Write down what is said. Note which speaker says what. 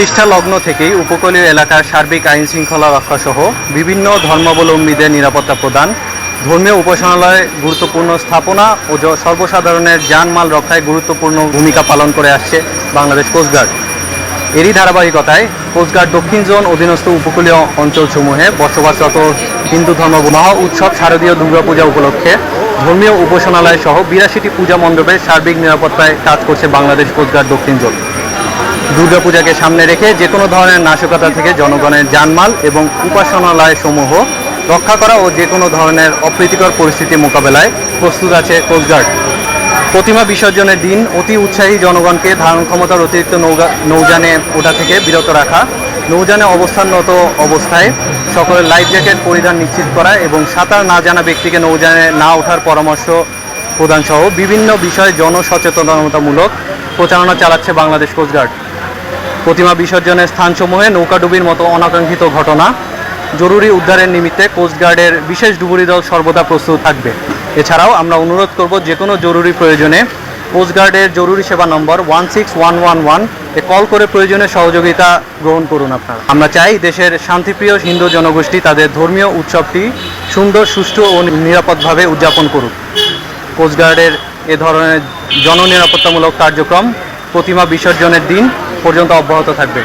Speaker 1: প্রতিষ্ঠা লগ্ন থেকেই উপকূলীয় এলাকার সার্বিক আইন শৃঙ্খলা রক্ষা সহ বিভিন্ন ধর্মাবলম্বীদের নিরাপত্তা প্রদান, ধর্মীয় উপাসনালয়ে গুরুত্বপূর্ণ স্থাপনা ও সর্বসাধারণের জানমাল রক্ষায় গুরুত্বপূর্ণ ভূমিকা পালন করে আসছে বাংলাদেশ কোস্টগার্ড এরই ধারাবাহিকতায় কোস্টগার্ড দক্ষিণ জোন অধীনস্থ উপকূলীয় অঞ্চলসমূহে বসবাসরত হিন্দু ধর্ম মহা উৎসব শারদীয় দুর্গাপূজা উপলক্ষে ধর্মীয় উপাসনালয় সহ বিরাশিটি পূজা মণ্ডপের সার্বিক নিরাপত্তায় কাজ করছে বাংলাদেশ কোস্টগার্ড দক্ষিণ জোন। দুর্গাপূজাকে সামনে রেখে যে কোনো ধরনের নাশকতা থেকে জনগণের জানমাল এবং উপাসনালয় সমূহ রক্ষা করা ও যে কোনো ধরনের অপ্রীতিকর পরিস্থিতি মোকাবেলায় প্রস্তুত আছে কোস্টগার্ড প্রতিমা বিসর্জনের দিন অতি উৎসাহী জনগণকে ধারণ ক্ষমতার অতিরিক্ত নৌকা নৌযানে ওঠা থেকে বিরত রাখা, নৌযানে অবস্থানরত অবস্থায় সকলের লাইফ জ্যাকেট পরিধান নিশ্চিত করা এবং সাঁতার না জানা ব্যক্তিকে নৌযানে না ওঠার পরামর্শ প্রদান সহ বিভিন্ন বিষয়ে জনসচেতনতামূলক প্রচারণা চালাচ্ছে বাংলাদেশ কোস্টগার্ড প্রতিমা বিসর্জনের স্থানসমূহে নৌকাডুবির মতো অনাকাঙ্ক্ষিত ঘটনা। জরুরি উদ্ধারের নিমিত্তে কোস্টগার্ডের বিশেষ ডুবুরি দল সর্বদা প্রস্তুত থাকবে। এছাড়াও আমরা অনুরোধ করব যে কোনো জরুরি প্রয়োজনে কোস্টগার্ডের জরুরি সেবা নম্বর one six one one one এ কল করে প্রয়োজনে সহযোগিতা গ্রহণ করুন আপনারা। আমরা চাই দেশের শান্তিপ্রিয় হিন্দু জনগোষ্ঠী তাদের ধর্মীয় উৎসবটি সুন্দর, সুষ্ঠু ও নিরাপদভাবে উদযাপন করুক। কোস্টগার্ডের এ ধরনের জননিরাপত্তামূলক কার্যক্রম প্রতিমা বিসর্জনের দিন পর্যন্ত অব্যাহত থাকবে।